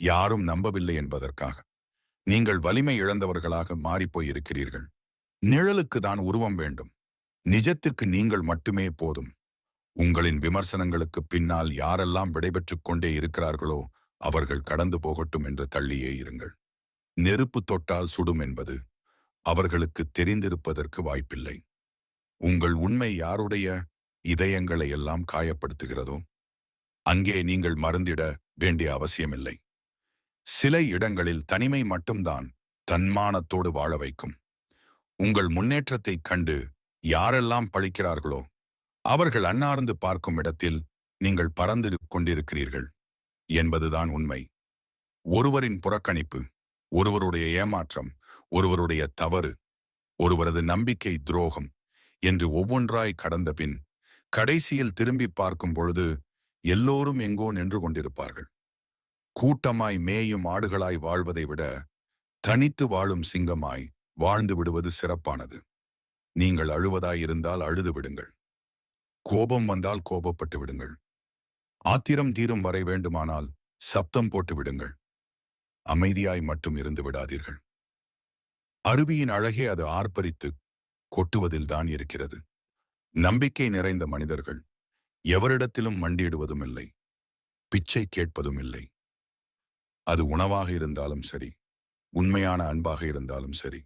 யாரும் நம்பவில்லை என்பதற்காக. நீங்கள் வலிமை இழந்தவர்களாக மாறிப்போய் இருக்கிறீர்கள் நிழலுக்கு தான் உருவம் வேண்டும். நிஜத்திற்கு நீங்கள் மட்டுமே போதும். உங்களின் விமர்சனங்களுக்கு பின்னால் யாரெல்லாம் விடைபெற்றுக் கொண்டே இருக்கிறார்களோ அவர்கள் கடந்து போகட்டும் என்று தள்ளியே இருங்கள். நெருப்பு தொட்டால் சுடும் என்பது அவர்களுக்கு தெரிந்திருப்பதற்கு வாய்ப்பில்லை. உங்கள் உண்மை யாருடைய இதயங்களை எல்லாம் காயப்படுத்துகிறதோ? அங்கே நீங்கள் மருந்திட வேண்டிய அவசியமில்லை. சில இடங்களில் தனிமை மட்டும்தான் தன்மானத்தோடு வாழ வைக்கும். உங்கள் முன்னேற்றத்தைக் கண்டு யாரெல்லாம் பழிக்கிறார்களோ அவர்கள் அன்னார்ந்து பார்க்கும் இடத்தில் நீங்கள் பறந்து கொண்டிருக்கிறீர்கள் என்பதுதான் உண்மை. ஒருவரின் புறக்கணிப்பு ஒருவருடைய ஏமாற்றம் ஒருவருடைய தவறு ஒருவரது நம்பிக்கை துரோகம் என்று ஒவ்வொன்றாய் கடந்த பின் கடைசியில் திரும்பி பார்க்கும் பொழுது எல்லோரும் எங்கோ நின்று கொண்டிருப்பார்கள். கூட்டமாய் மேயும் ஆடுகளாய் வாழ்வதை விட தனித்து வாழும் சிங்கமாய் வாழ்ந்து விடுவது சிறப்பானது. நீங்கள் அழுவதாயிருந்தால் அழுது விடுங்கள். கோபம் வந்தால் கோபப்பட்டு விடுங்கள். ஆத்திரம் தீரும் வரை வேண்டுமானால் சப்தம் போட்டு விடுங்கள். அமைதியாய் மட்டும் இருந்து விடாதீர்கள். அருவியின் அழகே அது ஆர்ப்பரித்து கொட்டுவதில்தான் இருக்கிறது. நம்பிக்கை நிறைந்த மனிதர்கள் எவரிடத்திலும் மண்டியிடுவதும் இல்லை பிச்சை கேட்பதும் இல்லை அது உணவாக இருந்தாலும் சரி உண்மையான அன்பாக இருந்தாலும் சரி